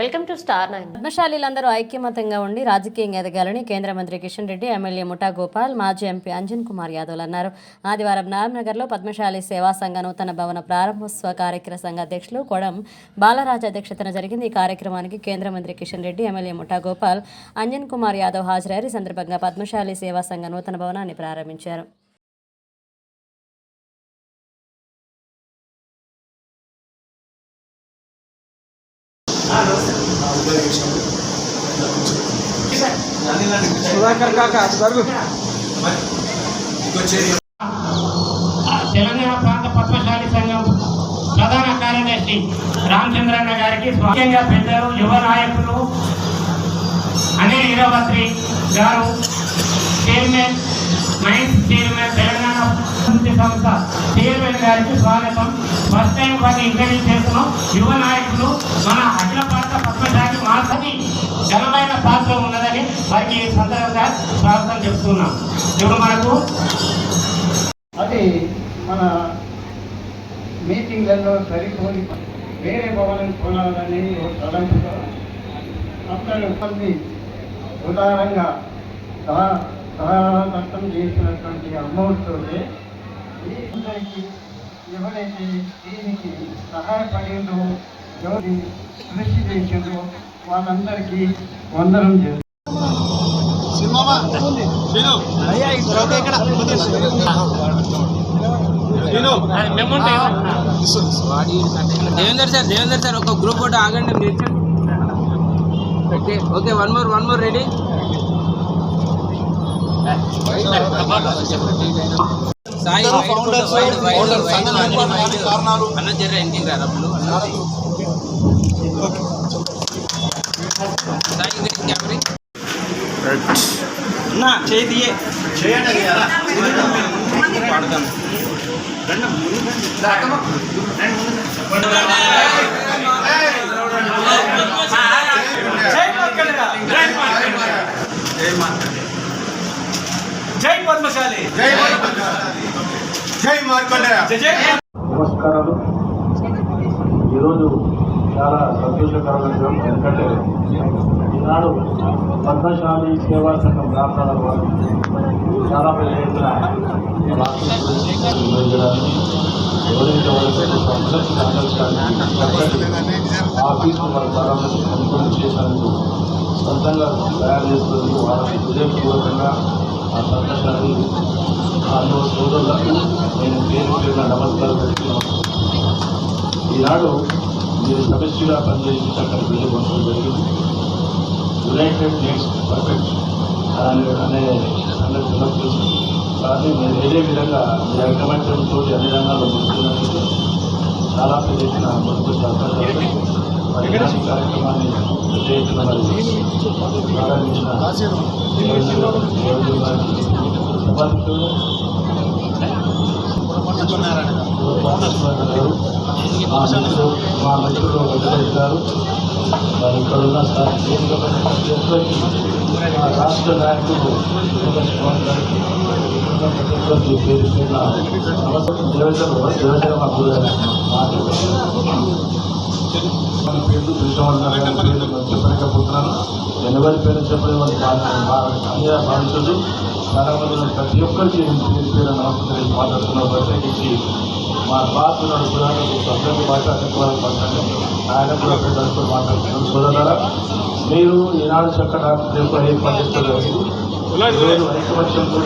Welcome to star nine. పద్మశాలీలందరూ ఐక్యమతంగా ఉండి రాజకీయంగా ఎదగాలని కేంద్ర మంత్రి కిషన్ రెడ్డి ఎమ్మెల్యే ముఠా గోపాల్ మాజీ ఎంపీ అంజన్ కుమార్ యాదవ్ అన్నారు. ఆదివారం నారాయణనగర్లో పద్మశాలి సేవా సంఘ నూతన భవన ప్రారంభోత్సవ కార్యక్రమ సంఘ అధ్యక్షులు కొడం బాలరాజ్ అధ్యక్షతన జరిగింది. ఈ కార్యక్రమానికి కేంద్ర మంత్రి కిషన్ రెడ్డి ఎమ్మెల్యే ముఠా గోపాల్ అంజన్ కుమార్ యాదవ్ హాజరయ్యారు ఈ సందర్భంగా పద్మశాలి సేవా సంఘ నూతన భవనాన్ని ప్రారంభించారు. సుధాకర్ కాక జరుగు. తెలంగాణ ప్రాంత పద్మశాలి సంఘం ప్రధాన కార్యదర్శి రామచంద్రన్న గారికి ముఖ్యంగా పెద్దలు యువ నాయకులు అనిల్ ఇరవత్రి గారు చైర్మన్ మైన్స్ చైర్మన్ తెలంగాణ సంస్థ చైర్మన్ గారికి స్వాగతం. ఫస్ట్ టైం వారిని ఇంట్రడ్యూస్ చేస్తున్నాం. యువ నాయకులు మన ప్రార్థన చెప్తున్నా. ఇప్పుడు మనకు అది మన మీటింగ్లలో సరిపోని వేరే భవనం కొనాలని తలంపుతో అక్కడ కొన్ని ఉదారంగా సహాయకర్తం చేసినటువంటి అమౌంట్తో ఈ అందరికీ ఎవరైతే దీనికి సహాయపడిందో ఎవరి కృషి చేసిందో వాళ్ళందరికీ వందనం చేస్తారు దేవేందర్ సార్ దేవేందర్ సార్ ఒక గ్రూప్ ఫోటో ఆగండి మీరు okay okay one more one more ready Sai. అన్న జర్ర. సాయి ఇంగ్లీష్ కెమెరీ నా చేతియే పాడతాను. జై పద్మశాలి జై మార్కండేయ. జై చాలా ఎందుకంటే ఈనాడు పద్మశాలి సేవా సంఘం ప్రాంతాల వారు చాలా పెద్ద ఎత్తున ఆఫీసు వాళ్ళ ప్రారంభం చేసినందుకు సొంతంగా తయారు హృదయపూర్వకంగా ఆ పద్మశాలి అన్నో సోదరులకు నేను పేరు పేరున నమస్కారం ఈనాడు సమస్యగా పనిచేసి అక్కడ వెళ్ళవలసిన జరిగింది యునైటెడ్ నేట్స్ పర్ఫెక్ట్ అనే అనే సంగతి ఉన్నప్పుడు కానీ మీరు ఏదే విధంగా మీ ఐకమత్యంతో అన్ని రంగాల్లో ముందుకున్నందుకు చాలా పెద్ద ఎత్తున ముందుకు ఇలాంటి కార్యక్రమాన్ని మరి ప్రారంభించిన దేవుడు సభాధ్యక్షులు మా మిత్రులు గారు మరి ఇక్కడ ఉన్న మా రాష్ట్ర నాయకులు వెంకటేష్ కుమార్ గారికి ప్రతి ఒక్కరికి పేరు మన కృష్ణవర్ధన్ గారి పేర్లు నేను చెప్పలేకపోతున్నాను. నేను ఎవరి పేరు చెప్పలేమని భావించదు చాలా మంది. ప్రతి ఒక్కరికి పేరు పేరు మాట్లాడుతున్నాను ప్రత్యేకించి మా బాస్ ఉన్నాడు సుధాకర్ అందరికీ మాట్లాడుకోవాలి మాట్లాడి ఆయన కూడా పెద్దలతో మాట్లాడుతున్నాను సోదరులారా మీరు ఈనాడు చక్కగా ఏర్పాటు చేస్తారు. ఐకమత్యంతో